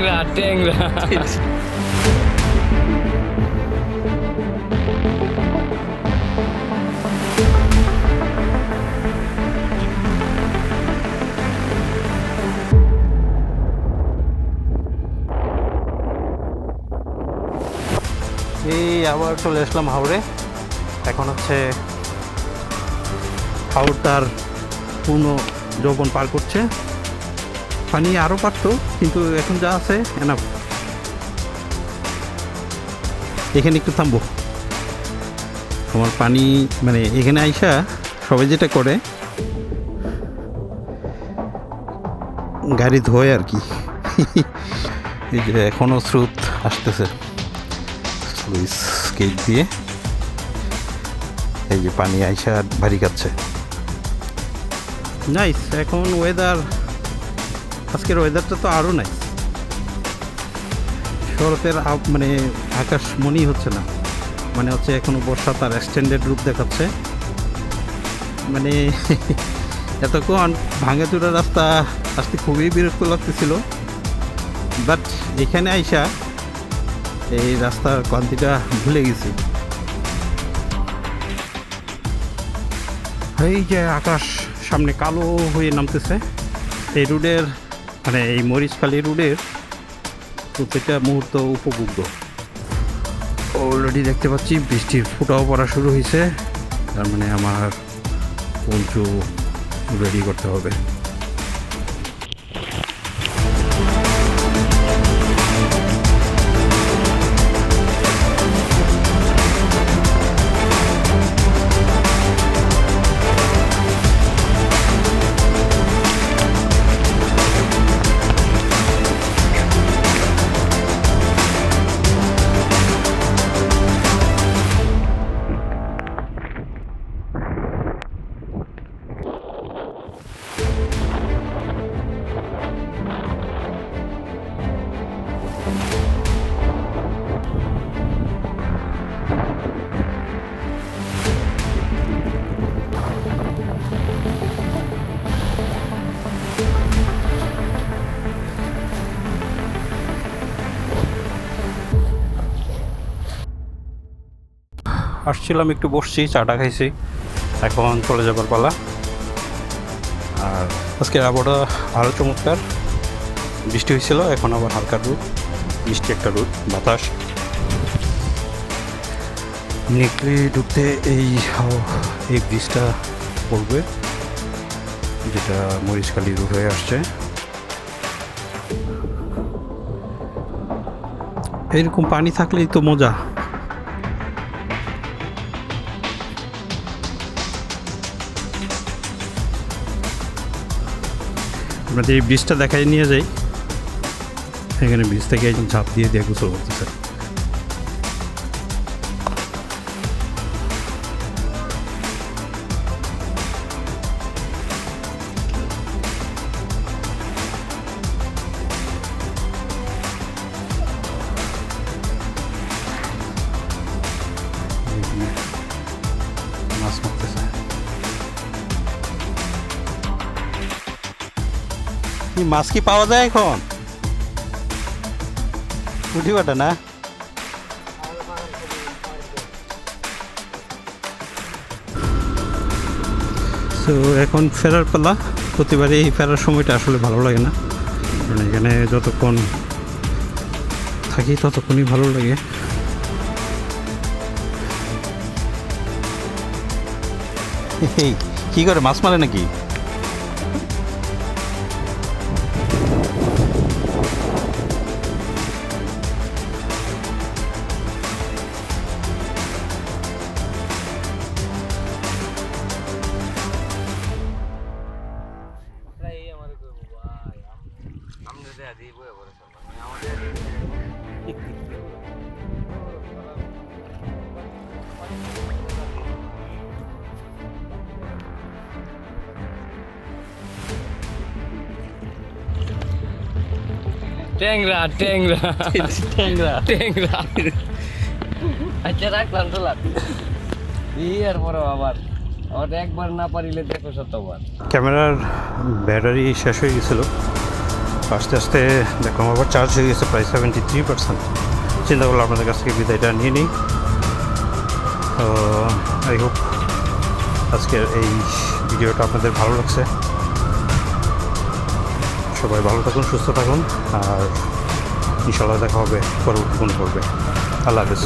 ট্যাংরা ট্যাংরা এই আবার চলে আসলাম হাওড়ে এখন হচ্ছে হাওড় তার পূর্ণ যৌবন পার করছে। পানি আরও পারতো, কিন্তু এখন যা আছে এনাফ এখানে একটু থামবো। আমার পানি মানে এখানে আইসা সবাই যেটা করে, গাড়ি ধোয় আর কি। এই যে এখনও স্রোত আসতেছে। স্কেট দিয়ে এই যে পানি আইসা ভারী খাচ্ছে নাইস এখন ওয়েদার আজকের ওয়েদারটা তো আরও নাই। শরতের মানে আকাশ মনেই হচ্ছে না। মানে হচ্ছে এখনও বর্ষা তার এক্সটেন্ডেড রূপ দেখাচ্ছে। মানে এতক্ষণ ভাঙাচুরা রাস্তা আসতে খুবই বিরক্ত লাগতেছিল। বাট এখানে আইসা এই রাস্তার ক্লান্তিটা ভুলে গেছি। এই যে আকাশ সামনে কালো হয়ে নামতেছে। এই রোডের মানে এই মরিচখালী রোডের প্রত্যেকটা মুহূর্ত উপভোগ্য। অলরেডি দেখতে পাচ্ছি বৃষ্টির ফুটাও পড়া শুরু হয়েছে। তার মানে আমার পঞ্চু রেডি করতে হবে। আসছিলাম, একটু বসছি, চাটা খাইছি। এখন চলে যাবার পালা। আর আজকের আবহাওয়া আরও চমৎকার। বৃষ্টি হয়েছিল এখন আবার হালকা রোদ। বৃষ্টি একটা রোদ, বাতাস। নেকড়ে ঢুকতে এই এই ব্রিজটা পড়বে, যেটা মরিচখালি রোড হয়ে আসছে। এইরকম পানি থাকলেই তো মজা। আপনাদের এই ব্রিজটা দেখাই নিয়ে যাই। এখানে ব্রিজ থেকে একজন ঝাঁপ দিয়ে দিয়ে গোসল করতেছে মাছ কি পাওয়া যায় এখন? পুঁটি বাটা না? তো এখন ফেরার পালা। প্রতিবারই এই ফেরার সময়টা আসলে ভালো লাগে না। কারণ এখানে যতক্ষণ থাকি, ততক্ষণই ভালো লাগে। কি করে, মাছ মারে নাকি? ট্যাংরা ট্যাংরা ট্যাংরা ট্যাংরা আচ্ছা রাখলাম তোলা বিয়ের পরে আবার আবার একবার না পারিলে দেখো শতবার ক্যামেরার ব্যাটারি শেষ হয়ে গেছিল আস্তে আস্তে দেখো আবার চার্জ হয়ে গেছে প্রায় সেভেন্টি থ্রি পার্সেন্ট চিন্তা করলাম, আপনাদের কাছ থেকে বিদায়টা নিয়ে নিই। তো আই হোপ আজকের এই ভিডিওটা আপনাদের ভালো লাগছে। সবাই ভালো থাকুন, সুস্থ থাকুন, আর ইনশাল্লাহ দেখা হবে, পরবর্তী কোনো করবে আল্লাহ হাফেজ।